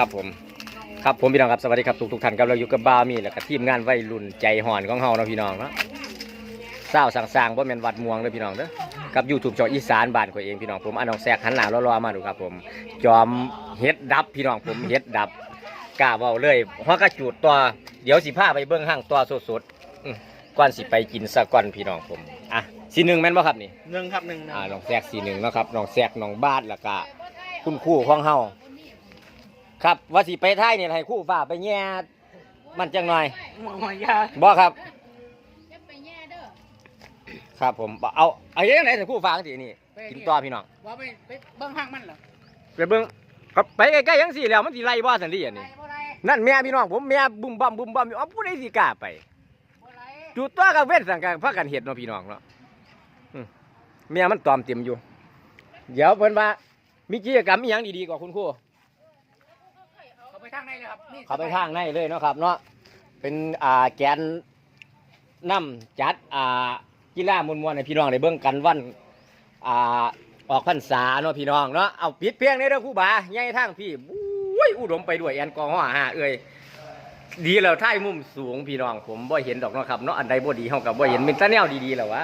ครับผม ครับผมพี่น้องครับสวัสดีครับทุกทุกๆท่านครับเราอยู่กับบ้าวมีแล้วก็ทีมงานวัยรุ่นใจห่อนของเฮาเนาะพี่น้องเนาะเศร้าวสั่งสร้างบ่แม่นวัดม่วงเด้อพี่น้องเด้อกับ YouTube จออีสานบ้านข่อยเองพี่น้องผมอันน้องแซกหันหน้ารอๆมาดูครับ ผม จอมเฮ็ดดับพี่น้องผมเฮ็ดดับกล้าเว้าเลยหัวกระจูดตัวเดี๋ยวสิพาไปเบิ่งห้างตัวสดๆอื้อก่อนสิไปกินซะก่อนพี่น้องผมอะสีหนึ่งแม่นบ่ครับนี่หนึ่งครับหนึ่งอ่าน้องแซกสีหนึ่งเนาะครับน้องแซกน้องบ้านแล้วก็คุณครู่ของเฮา ครับว่าสิไปท้ายเนี่ยให้ครู่ฝ่าไปแย่มันจังหน่อยหมอยาบ่ครับจะไปแย่เด้อครับผมบ่เอาเอาอย่างไหนให้ครู่ฝ่าจังซี่นี่กินต่อพี่น้องว่าไปไปเบิ้งห้างมันเหรอไปเบิ่งครับไปใกล้ๆจังซี่แล้วมันสิไล่บ่ซั่นดิอันนี้บ่ไรนั่นแม่พี่น้องผมแม่บุ้มบั่มบุ้มบั่มอยู่เอ้าผู้ใดสิกล้าไปบ่ไรจุดตัวกับเว้นสังกัพากันเฮ็ดเนาะพี่น้องเนาะอืมแม่มันตอมเต็มอยู่ เดี๋ยวเพิ่นว่ามีกิจกรรมอีหยังดีๆกว่าคุณครู เขาไปทางไหนเลยครับนี่เขาไปทางในเลยเนาะครับเนาะเป็นอ่าแกนนำจัดอ่ากีฬามวนๆให้พี่น้องได้เบิ่งกันวันอ่าออกพรรษาเนาะพี่น้องเนาะเอาปิดเพียงนี้เด้อครูบาใหญ่ทางพี่อุ้ยอุดมไปด้วยแอลกอฮอล์ฮะเอ้ยดีแล้วท่ายมุมสูงพี่น้องผมบ่เห็นดอกเนาะครับเนาะอันใดบ่ดีเฮากับบ่เห็นเป็นตาแนวดีๆแล้ววะ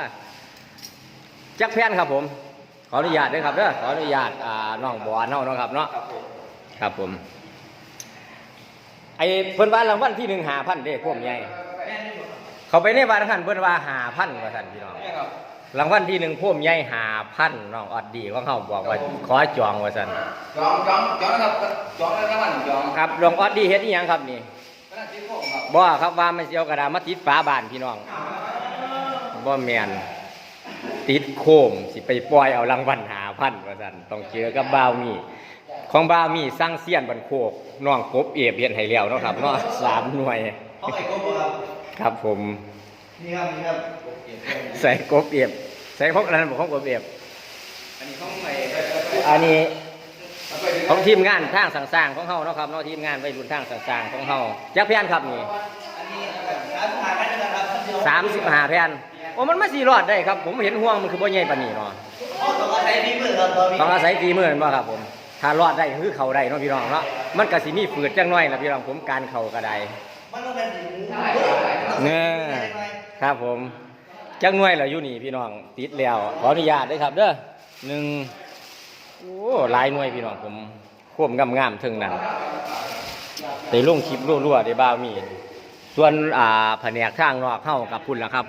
จักแพนครับผม ขออนุญาตด้วยครับเด้อขออนุญาตอ่าน้องบอนเฮาเนาะครับเนาะครับผม ไอ้เพิ่นว่ารางวัลที่หนึ่งหาพันเด้พวกใหญ่เขาไปในวันพันเพิ่นว่าหาพันว่าสั่นพี่น้องรางวัลที่หนึ่งพวกใหญ่หาพันน้องออดดีของเขาบอกว่าขอจองว่าสั่นจองจองจองนะครับจองแล้วมันจองครับน้องออดดีเฮ็ดอีหยังครับนี่ก็น่าจิ้มพวกครับบ่ครับว่ามันสิเอากระดาษมาติดฝาบ้านพี่น้องบ่แม่นติดโคมสิไปปล่อยเอารางวัลหาพันว่าสั่นต้องเจอกับบ่าวมี ของบ่าวมีสร้างเสี้ยนบันโคกน้องกบเอฟเฮ็ดให้แล้วเนาะครับเนาะสามหน่วย เขาไอ้ก็บอกครับครับผม นี่ครับนี่ครับใส่กบเอียบใส่ของอันนั้นบอกของกบเอียบ อันนี้ของไอ้อันนี้เอาไปถึงของทีมงานทางสั่งๆของเฮาเนาะครับเนาะทีมงานวัยรุ่นทางสั่งๆของเฮาจักแพนครับนี่อันนี้สามหากันนะครับสามสิบห้าแพนโอ้มันมาสี่รอดได้ครับ ผมเห็นห่วงมันคือบ่ใหญ่ปานนี้เนาะเขาต้องอาศัยฝีมือครับตอนนี้ต้องอาศัยฝีมือแม่นบ่ครับผม ถ้ารอดได้คือเข้าได้เนาะพี่น้องเนาะมันก็สิมีฝืดจังน้อยล่ะพี่น้องผมการเข้าก็ได้มันต้องเป็นหมูเนี่ยครับผมจังหน่วยล่ะอยู่นี่พี่น้องติดแล้วขออนุญาตเด้อครับ เด้อหนึ่งโอ้หลายหน่วยพี่น้องผมควบงามๆถึงนั้นได้ลงคลิปรั่วๆได้บ้าวมี ส่วนอ่าแผนกทางนอกเข้ากับพุ่นละครับ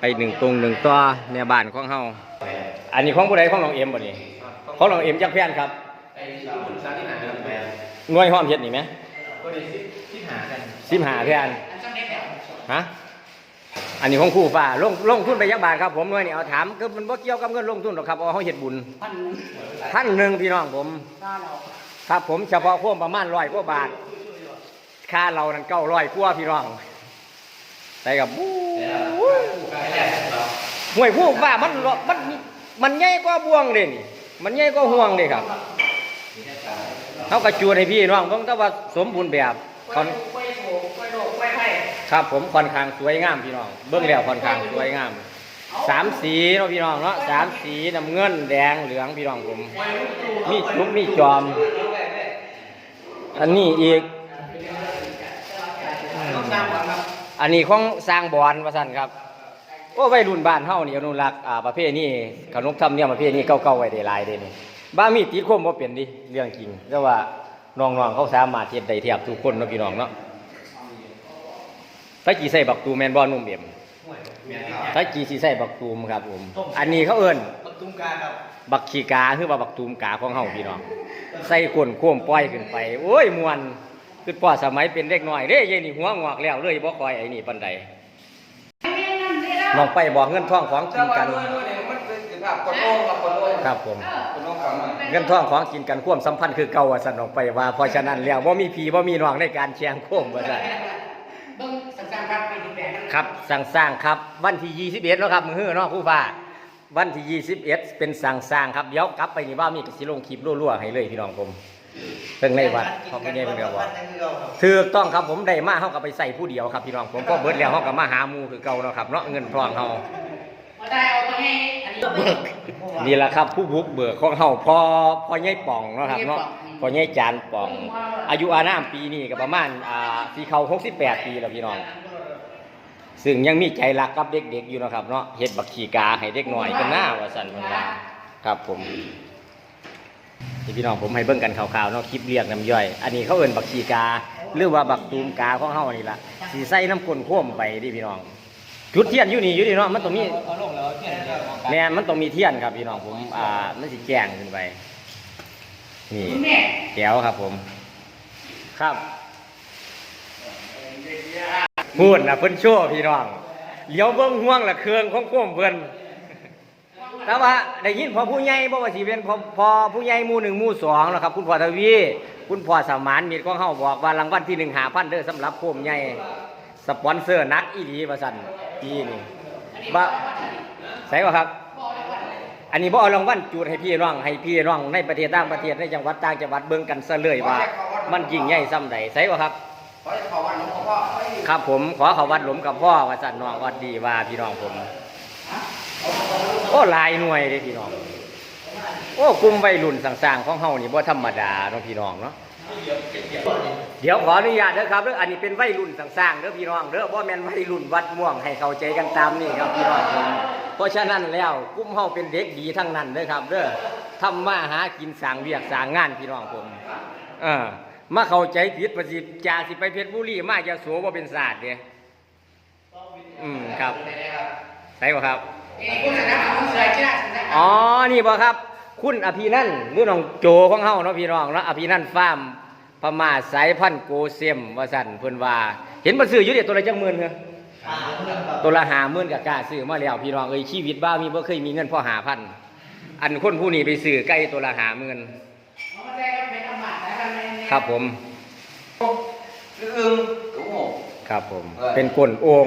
ไปหนึ่งตรงหนึ่งตัวในบ้านของเฮาอันนี้ของผู้ใดของน้องเอ็มบ่นี่ ของน้องเอ็มจักแพนครับไอ้หุ่นสามที่ไหนครับแม่หน่วยห้อมเฮ็ดนี่ไหมคนนี้สิบที่หากันสิบห้าแพนอันช่างได้แล้วฮะอันนี้ของครู่ฟ้าลงลงทุนไปยักบาทครับผมหน่วยนี่เอาถามก็มันบ่เกี่ยวกับเงินลงทุนหรอกครับเอาเฮาเฮ็ดบุญพันหนึ่งพันหนึ่งพี่น้องผมถ้าเราครับผมเฉพาะพ่วงประมาณร้อยกว่าบาท ค่าเรานั้นเก้าร้อยกว่าพี่น้องแต่กับบู๊ห่วยผู้ว่ามันมันมันใหญ่กว่าบ่วงเด่น มันใหญ่กว่าห่วงเด้ครับเขากระจูดให้พี่น้องเพิ่งแต่ว่าสมบูรณ์แบบคอนกล้วยโผล่กล้วยโดกกล้วยไผ่ครับผมค่อนข้างสวยงามพี่น้อง เบื้องแล้วค่อนข้างสวยงามสามสีเนาะพี่น้องเนาะสามสีน้ำเงินแดงเหลืองพี่น้องผม มีจุกมีจอม อันนี้อีกต้องสร้างก่อนครับอันนี้ของสร้างบอนว่าสั่นครับ โอ้วัยรุ่นบ้านเฮานี่อนุรักษ์อ่าประเภทนี้ขนบธรรมเนี่ยมประเภทนี้เก่าๆไว้ได้หลายเด้นี่บ้ามีติดคมบ่เป็นดิเรื่องจริงแต่ว่าน้องๆเขาสามารถเฮ็ดได้แทบทุกคนเนาะพี่น้องเนาะถ้ากี่ใส่บักตูแมนบ่นุ่มเอ็มถ้ากี่สิใส่บักตูมครับผมอันนี้เขาเอิ้นประตูกาครับบักขี้กาคือว่าบักตูมกาของเฮาพี่น้อง ใส่ก้นโค้มปล่อยขึ้นไป โอ้ยมวนคือพ่อสมัยเป็นเด็กน้อยเด้ยายนี่หัวงอกแล้วเลยบ่คอยไอ้นี่ปานใด น้องไปบอกเงินทองของกินกันด้วยด้วยเนี่ยมันเป็นสิบห้ากดโลกับกดโลครับผมกดโลก่อนหน่อยเงินทองของกินกันความสัมพันธ์คือเก่าว่าซั่นน้องไปว่าเพราะฉะนั้นแล้วบ่มีพี่บ่มีน้องในการเชียงโค้งว่าซั่นเบิ้งสั่งๆครับไปถึงแดงครับสั่งสร้างครับวันที่21เนาะครับมื้อเนาะครูฟ้าวันที่21เป็นสั่งสร้างครับเดี๋ยวกลับไปนี่ว่ามีก็สิลงคลิปรั่วๆให้เลยพี่น้องผม เพิ่งในวัดเขาไม่ได้เพิ่นก็บอกถูกต้องครับผมได้มาเฮาก็ไปใส่ผู้เดียวครับพี่น้องผมก็เบิดแล้วเฮาก็มาหาหมู่คือเก่าเนาะครับเนาะเงินทองเฮามาได้เอามาให้อันนี้นี่แหละครับผู้บุกเบิกของเฮาพอพอใหญ่ป่องเนาะครับเนาะอืมพ่อใหญ่จานป่อง อายุอานามปีนี้ก็ประมาณอ่าสีเขา68ปีแล้วพี่น้องซึ่งยังมีใจรักกับเด็กๆอยู่เนาะครับเนาะเฮ็ดบักขีกาให้เด็กหน่อยกันหน้าว่าซั่นเพิ่นว่าครับผม นี่พี่น้องผมให้เบิ่งกันคร่าวๆเนาะคลิปเรียกน้ำย่อย อันนี้เขาเอิ้นบักขีกา หรือว่าบักตูมกาของเฮานี่ล่ะสิใส่น้ำก้นโค้มไปดิพี่น้อง จุดเทียนอยู่นี่อยู่นี่เนาะมันต้องมีเอาลงแล้วเทียงเที่ยงแม่นมันต้องมีเทียนครับพี่น้องผมอ่ามันสิแจ้งขึ้นไปนี่แก้วครับผม ครับพูดนะเพิ่นโชว์พี่น้องเหลียวเบิ่งห่วงละเครื่องของโค้มเพิ่น แต่ว่าได้ยินพอผู้ใหญ่บอกว่าสิเป็นพอพอผู้ใหญ่หมู่หนึ่งหมู่สองแล้วครับ คุณพ่อทวีคุณพ่อสมานมีดของเฮาบอกว่ารางวัลที่หนึ่งหาพันเด้อสำหรับโค้มใหญ่สปอนเซอร์นักอีหลีว่าซั่นปีนี้บ่ใส่บ่ครับ อันนี้บ่เอารางวัลจูดให้พี่น้องให้พี่น้องในประเทศต่างประเทศในจังหวัดต่างจังหวัดเบิ่งกันซะเลยว่า มันยิ่งใหญ่ซ้ำใดใส่บ่ครับครับผมขอขาวัดหลมกับพ่อว่าสั่นน้องวัดดีว่าพี่น้องผม โอ้หลายหน่วยเลยพี่น้อง โอ้กลุ่มวัยรุ่นสั่งๆของเฮานี่บ่ธรรมดาเนาะพี่น้องเนาะเดี๋ยวขออนุญาตเด้อครับเด้ออันนี้เป็นวัยรุ่นสั่งๆเด้อพี่น้องเด้อบ่แม่นวัยรุ่นวัดม่วงให้เข้าใจกันตามนี่ครับพี่น้องผมเพราะฉะนั้นแล้วกลุ่มเฮาเป็นเด็กดีทั้งนั้นเด้อครับเด้อทำมาหากินสร้างเวียกสร้างงานพี่น้องผมเออมาเข้าใจผิดประสิจาสิไปเพชรบุรีมาจะโสว่าเป็นศาสตร์เด้อืมครับใช่บ่ครับ อ้คุณสนับสนุนเสือที่น่าสนใจอ๋อ นี่บ่ครับ คุณอภินันท์หรือน้องโจของเฮาเนาะพี่น้องเนาะอภินันท์ฟาร์มพม่าสายพันธุ์โกเซยมว่าสั่นเพิ่นว่า เห็นบ่ซื้ออยู่เด้ตัวละจักหมื่นเหรอตัวละ50,000ก็กล้าซื้อมาแล้วพี่น้องเอ้ยชีวิตบ้ามีบ่เคยมีเงินพอ5,000อันคนผู้นี้ไปซื้อไก่ตัวละ50,000เอามาได้ก็เป็นอำมาตย์นะครับครับผมคืออึ้งกูโง่ครับผมเออเป็นก้นโอ่ง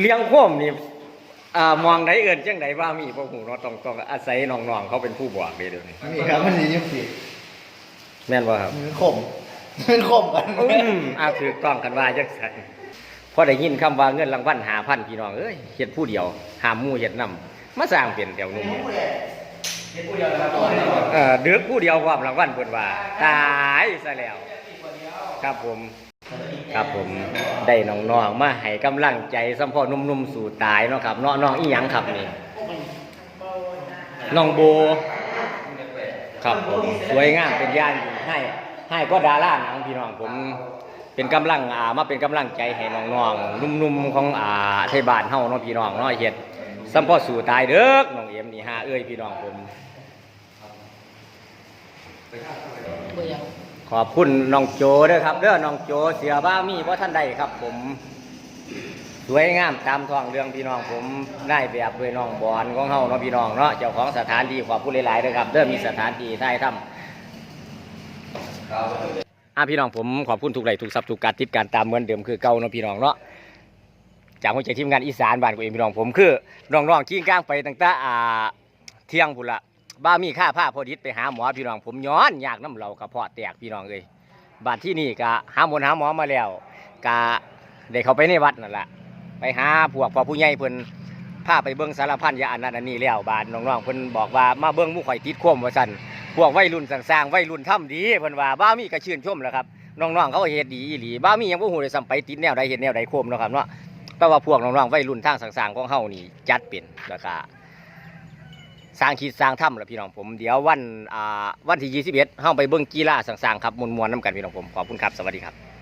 เลี้ยงโค้มนี่ อ่ามองไหนเอินจังไดว่ามีบ่หูเนาะต้องต้องอาศัยน้องๆเขาเป็นผู้บอกเด้เดี๋ยวนี้นี่ครับมันนี่ยังสิแม่นบ่ครับมันขมมันขมกันอืมอาถือกล้องกันว่าจังซั่นพอได้ยินคำว่าเงินรางวัล5,000พี่น้องเอ้ยเฮ็ดผู้เดียวห้ามหมู่เฮ็ดนํมาสร้างเป็นเดี๋ยวหนุ่มนี่เออเดือกผู้เดียวความรางวัลเพิ่นว่าตายซะแล้ว ครับผม ครับผมได้น้องๆมาให้กำลังใจสัมพ่อหนุ่มๆสู่ตายเนาะครับเนาะน้องอีหยังครับนี่น้องโบครับผมสวยงามเป็นย่านให้ให้ก็ดาราหนังพี่น้องผมเป็นกำลังอ่ามาเป็นกำลังใจให้น้องๆนุ่มๆของอ่าไทยบ้านเฮาเนาะพี่น้องเนาะเฮ็ดสัมพ่อสู่ตายเด้อน้องเอ็มนี่ฮะเอ้ยพี่น้องผมเบื่อ ขอบคุณน้องโจด้อครับเด้อน้องโจเสียบ้ามีเพราะท่านใดครับ ผม สวยงามตามท้องเรื่องพี่น้องผมได้แบบด้วยน้องบอลของเฮาเนาะพี่น้องเนาะเจ้าของสถานที่ขอบคุณหลายๆเด้อครับเด้อมีสถานที่ถ่ายทำอะพี่น้องผมขอบคุณทุกไลทุกซับทุกการติดการตามเหมือนเดิมคือเก่าเนาะพี่น้องเนาะจากหัวใจทีมงานอีสานบ้านกูเองพี่น้องผมคือน้องๆขี้ก้างไปตั้งแต่อ่าเที่ยงพุ่นละ บ้ามีค่าผ้าพอดิษไปหาหมอพี่น้องผมย้อนอยากน้ำเหลากระเพาะแตกพี่น้องเอ้ยบาดที่นี่ก็หาหมอหาหมอมาแล้วกะได้เขาไปในวัดนั่นแหละไปหาพวกพอผู้ใหญ่เพิ่นพาไปเบิ่งสารพันยาอันนั้นอันนี้แล้วบาดน้องๆเพิ่นบอกว่ามาเบิ่งมู่ข่อยติดโคมว่าซั่นพวกวัยรุ่นสร้างๆวัยรุ่นทำดีเพิ่นว่าบ้ามีก็ชื่นชมแล้วครับน้องๆเขาเฮ็ดดีอีหลีบ้ามียังบ่ฮู้เลยซ้ำไปติดแนวใดเฮ็ดแนวใดโคมเนาะครับเนาะแต่ว่าพวกน้องๆวัยรุ่นทางสร้างๆของเฮานี่จัดเป็นแล้วก็ สร้างคิดสร้างถ้ำล่ะพี่น้องผมเดี๋ยววันอ่าวันที่21เฮาไปเบิ้งกีฬาสร้างๆครับมวนๆน้ำกันพี่น้องผมขอบคุณครับสวัสดีครับ